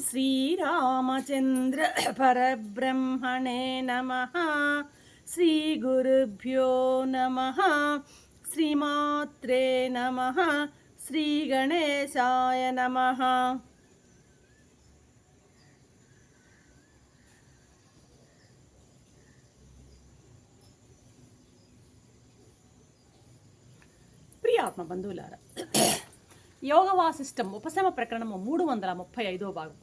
శ్రీరామచంద్ర పరబ్రహ్మణే నమ. శ్రీగురుభ్యో నమ. శ్రీమాత్రే నమ. శ్రీగణేశాయ నమ. ప్రియాత్మ బంధువులారా యోగ వాసిష్టం ఉపశమ ప్రకరణము మూడు వందల ముప్పై ఐదో భాగం.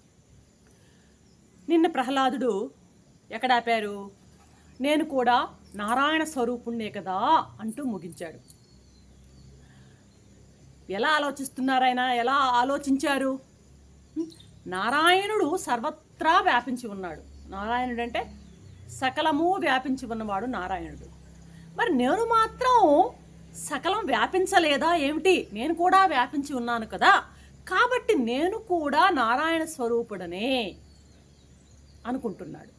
నిన్న ప్రహ్లాదుడు ఎక్కడ ఆపారు నేను కూడా నారాయణ స్వరూపుణ్ణే కదా అంటూ ముగించాడు. ఎలా ఆలోచిస్తున్నారాయన? ఎలా ఆలోచించారు? నారాయణుడు సర్వత్రా వ్యాపించి ఉన్నాడు. నారాయణుడు అంటే సకలము వ్యాపించి ఉన్నవాడు నారాయణుడు. మరి నేను మాత్రం సకలం వ్యాపించలేదా? ఏమిటి? నేను కూడా వ్యాపించి ఉన్నాను కదా. కాబట్టి నేను కూడా నారాయణ స్వరూపుడనే. అనుకుంటున్నాడు.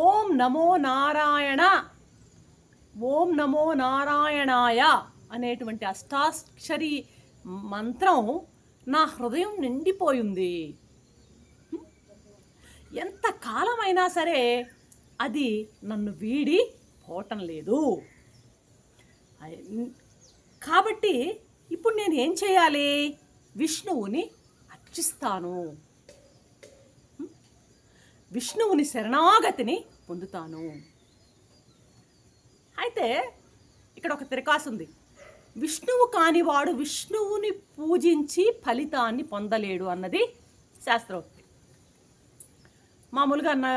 ఓం నమో నారాయణ ఓం నమో నారాయణాయ అనేటువంటి అష్టాక్షరి మంత్రం నా హృదయం నిండిపోయింది. ఎంత కాలమైనా సరే అది నన్ను వీడి పోవటం లేదు. కాబట్టి ఇప్పుడు నేను ఏం చేయాలి? విష్ణువుని అర్చిస్తాను. విష్ణువుని శరణాగతిని పొందుతాను. అయితే ఇక్కడ ఒక తిరకాసు ఉంది. విష్ణువు కానివాడు విష్ణువుని పూజించి ఫలితాన్ని పొందలేడు అన్నది శాస్త్రోక్తి. మామూలుగా న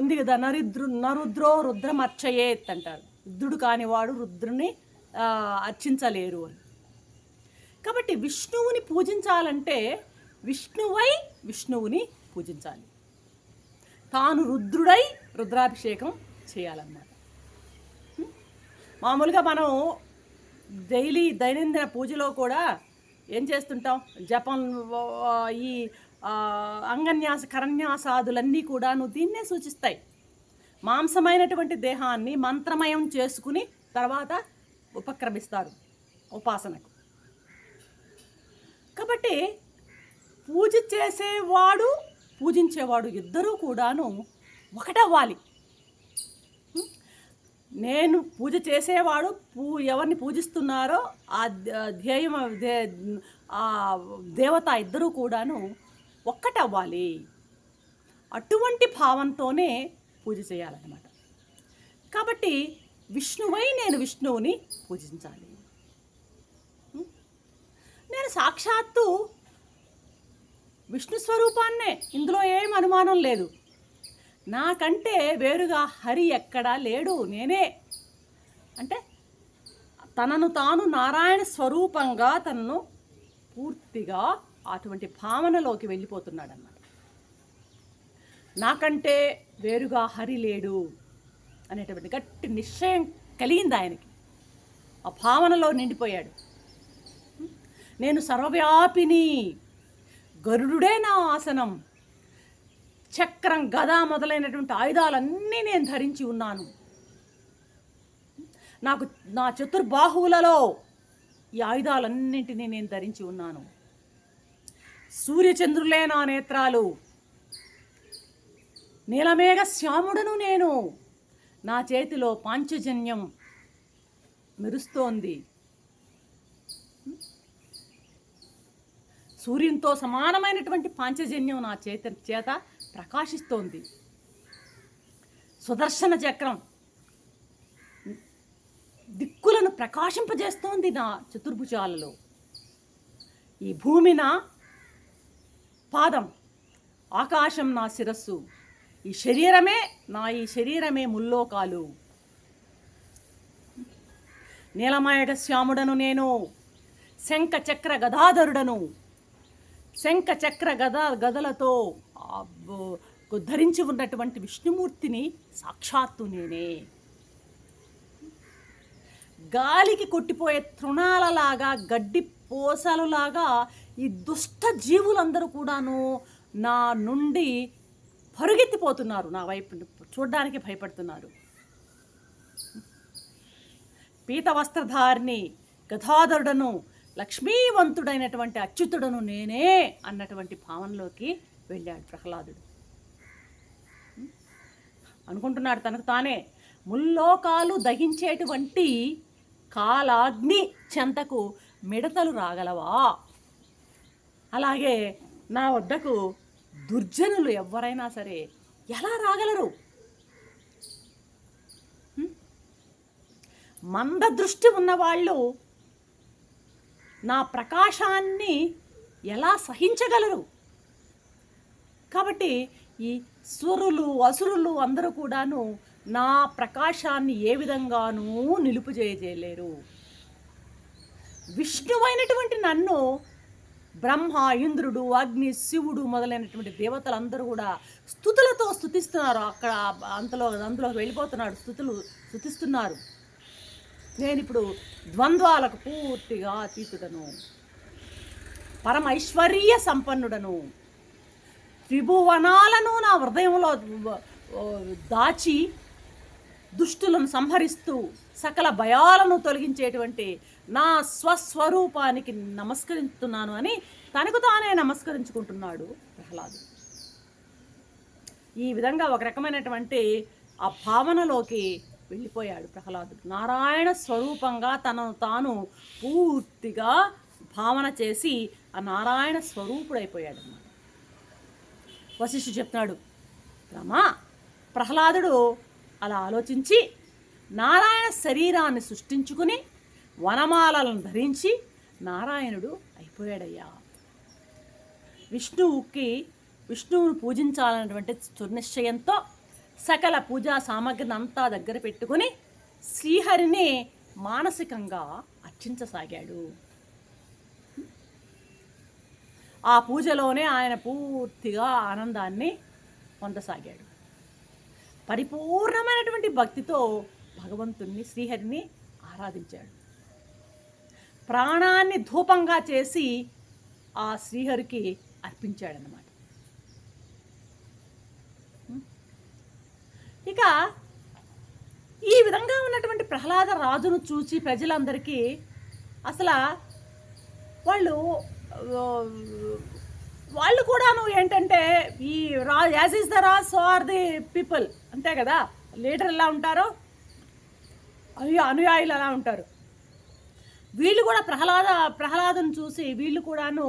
ఉంది కదా నరుద్రు నరుద్రో రుద్రమర్చయేత్ అంటారు. రుద్రుడు కానివాడు రుద్రుని అర్చించలేరు అని. కాబట్టి విష్ణువుని పూజించాలంటే విష్ణువై విష్ణువుని పూజించాలి. తాను రుద్రుడై రుద్రాభిషేకం చేయాలన్నమాట. మామూలుగా మనం డైలీ దైనందిన పూజలో కూడా ఏం చేస్తుంటాం? జపం ఈ అంగన్యాస కరన్యాసాదులన్నీ కూడాను దీన్నే సూచిస్తాయి. మాంసమైనటువంటి దేహాన్ని మంత్రమయం చేసుకుని తర్వాత ఉపక్రమిస్తారు ఉపాసనకు. కాబట్టి పూజ చేసేవాడు పూజించేవాడు ఇద్దరూ కూడాను ఒకటవ్వాలి. నేను పూజ చేసేవాడు పూ ఎవరిని పూజిస్తున్నారో ఆ ధ్యేయం ఆ దేవత ఇద్దరూ కూడాను ఒక్కటవ్వాలి. అటువంటి భావంతోనే పూజ చేయాలన్నమాట. కాబట్టి విష్ణువై నేను విష్ణువుని పూజించాలి. నేను సాక్షాత్తు విష్ణు స్వరూపాన్నే ఇందులో ఏం అనుమానం లేదు. నాకంటే వేరుగా హరి ఎక్కడా లేడు నేనే. అంటే తనను తాను నారాయణ స్వరూపంగా తనను పూర్తిగా అటువంటి భావనలోకి వెళ్ళిపోతున్నాడు అన్నమాట నాకంటే వేరుగా హరి లేడు అనేటువంటి గట్టి నిశ్చయం కలిగింది ఆయనకి. ఆ భావనలో నిండిపోయాడు. నేను సర్వవ్యాపిని గరుడే నా ఆసనం. చక్రం గద మొదలైనటువంటి ఆయుధాలన్నీ నేను ధరించి ఉన్నాను. నాకు నా చతుర్బాహువులలో ఈ ఆయుధాలన్నింటినీ నేను ధరించి ఉన్నాను. సూర్యచంద్రులే నా నేత్రాలు. నీలమేఘ శ్యాముడను నేను. నా చేతిలో పాంచజన్యం మెరుస్తోంది. సూర్యునితో సమానమైనటువంటి పాంచజన్యం నా చేత చేత ప్రకాశిస్తోంది. సుదర్శన చక్రం దిక్కులను ప్రకాశింపజేస్తోంది నా చతుర్భుజాలలో. ఈ భూమి నా పాదం ఆకాశం నా శిరస్సు ఈ శరీరమే నా ఈ శరీరమే ముల్లోకాలు. నీలమాయట శ్యాముడను నేను శంఖ చక్ర గదాధరుడను శంఖ చక్ర గద గదలతో ధరించి ఉన్నటువంటి విష్ణుమూర్తిని సాక్షాత్తు నేనే. గాలికి కొట్టిపోయే తృణాలలాగా గడ్డి పోసలులాగా ఈ దుష్ట జీవులందరూ కూడాను నా నుండి పరుగెత్తిపోతున్నారు నా వైపు చూడడానికి భయపడుతున్నారు. పీత వస్త్రధారిని గధాధరుడను లక్ష్మీవంతుడైనటువంటి అచ్యుతుడను నేనే అన్నటువంటి భావనలోకి వెళ్ళాడు ప్రహ్లాదుడు. అనుకుంటున్నాడు తనకు తానే. ముల్లోకాలు దహించేటువంటి కాలాగ్ని చెంతకు మిడతలు రాగలవా? అలాగే నా వద్దకు దుర్జనులు ఎవరైనా సరే ఎలా రాగలరు? హ్మ్? మందదృష్టి ఉన్నవాళ్ళు నా ప్రకాశాన్ని ఎలా సహించగలరు? కాబట్టి ఈ సురులు అసురులు అందరూ కూడాను నా ప్రకాశాన్ని ఏ విధంగానూ నిలుపు చేయలేరు విష్ణువైనటువంటి నన్ను బ్రహ్మ ఇంద్రుడు అగ్ని శివుడు మొదలైనటువంటి దేవతలు అందరూ కూడా స్థుతులతో స్థుతిస్తున్నారు. అక్కడ అంతలో అందులో వెళ్ళిపోతున్నాడు. స్థుతులు స్థుతిస్తున్నారు. నేను ఇప్పుడు ద్వంద్వాలకు పూర్తిగా అతీతుడను. పరమ ఐశ్వర్య సంపన్నుడను. త్రిభువనాలను నా హృదయంలో దాచి దుష్టులను సంహరిస్తూ సకల భయాలను తొలగించేటువంటి నా స్వస్వరూపానికి నమస్కరిస్తున్నాను అని తనకు తానే నమస్కరించుకుంటున్నాడు ప్రహ్లాదు. ఈ విధంగా ఒక రకమైనటువంటి ఆ భావనలోకి వెళ్ళిపోయాడు ప్రహ్లాదుడు. నారాయణ స్వరూపంగా తనను తాను పూర్తిగా భావన చేసి ఆ నారాయణ స్వరూపుడైపోయాడు అన్నమాట. వశిష్ఠు చెప్తున్నాడు రమా ప్రహ్లాదుడు అలా ఆలోచించి నారాయణ శరీరాన్ని సృష్టించుకుని వనమాలను ధరించి నారాయణుడు అయిపోయాడయ్యా. విష్ణువుకి విష్ణువును పూజించాలన్నటువంటి సునిశ్చయంతో సకల పూజా సామగ్రిని అంతా దగ్గర పెట్టుకుని శ్రీహరిని మానసికంగా అర్చించసాగాడు. ఆ పూజలోనే ఆయన పూర్తిగా ఆనందాన్ని పొందసాగాడు. పరిపూర్ణమైనటువంటి భక్తితో భగవంతుణ్ణి శ్రీహరిని ఆరాధించాడు. ప్రాణాన్ని ధూపంగా చేసి ఆ శ్రీహరికి అర్పించాడనమాట ఇక ఈ విధంగా ఉన్నటువంటి ప్రహ్లాద రాజును చూసి ప్రజలందరికీ అసలు వాళ్ళు వాళ్ళు కూడాను ఏంటంటే ఈ రా as is the Raj so are the people అంతే కదా? లీడర్ ఎలా ఉంటారో? అయ్యో అనుయాయులు ఎలా ఉంటారు? వీళ్ళు కూడా ప్రహ్లాద ప్రహ్లాదను చూసి వీళ్ళు కూడాను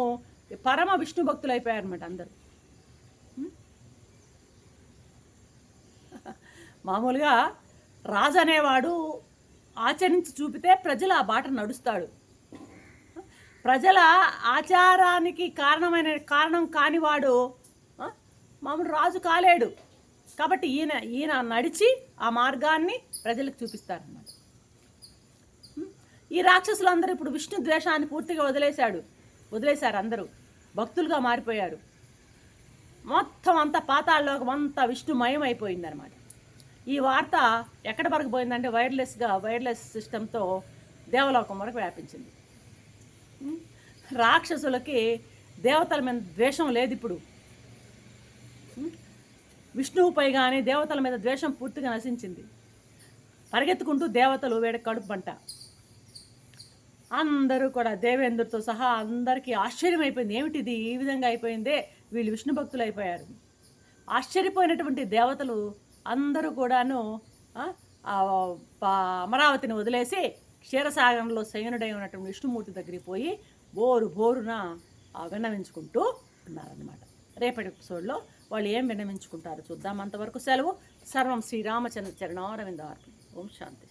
పరమ విష్ణు భక్తులు అయిపోయారనమాట అందరూ. మామూలుగా రాజు అనేవాడు ఆచరించి చూపితే ప్రజలు ఆ బాట నడుస్తాడు. ప్రజల ఆచారానికి కారణమైన కారణం కానివాడు మామూలు రాజు కాలేడు. కాబట్టి ఈయన ఈయన నడిచి ఆ మార్గాన్ని ప్రజలకు చూపిస్తారన్నమాట. ఈ రాక్షసులందరూ ఇప్పుడు విష్ణు ద్వేషాన్ని పూర్తిగా వదిలేశాడు. వదిలేశారు అందరూ. భక్తులుగా మారిపోయారు. మొత్తం అంతా పాతాళలోకం అంతా విష్ణుమయం అయిపోయిందనమాట ఈ వార్త ఎక్కడ వరకు పోయిందంటే వైర్లెస్గా వైర్లెస్ సిస్టంతో దేవలోకం వరకు వ్యాపించింది. రాక్షసులకి దేవతల మీద ద్వేషం లేదు ఇప్పుడు. విష్ణువుపై కానీ దేవతల మీద ద్వేషం పూర్తిగా నశించింది. పరిగెత్తుకుంటూ దేవతలు వేడ కడుపు పంట అందరూ కూడా దేవేంద్రుడితో సహా అందరికీ ఆశ్చర్యం అయిపోయింది. ఏమిటిది? ఈ విధంగా అయిపోయిందే? వీళ్ళు విష్ణు భక్తులు అయిపోయారు. ఆశ్చర్యపోయినటువంటి దేవతలు అందరూ కూడాను ఆ, అమరావతిని వదిలేసి క్షీరసాగరంలో శయనుడై ఉన్నటువంటి విష్ణుమూర్తి దగ్గరికి పోయి బోరు బోరున ఆ, విన్నవించుకుంటూ ఉన్నారన్నమాట. రేపటి ఎపిసోడ్లో వాళ్ళు ఏం విన్నవించుకుంటారో చూద్దాం. అంతవరకు సెలవు. సర్వం శ్రీరామచంద్ర చరణారవింద ఓం శాంతి.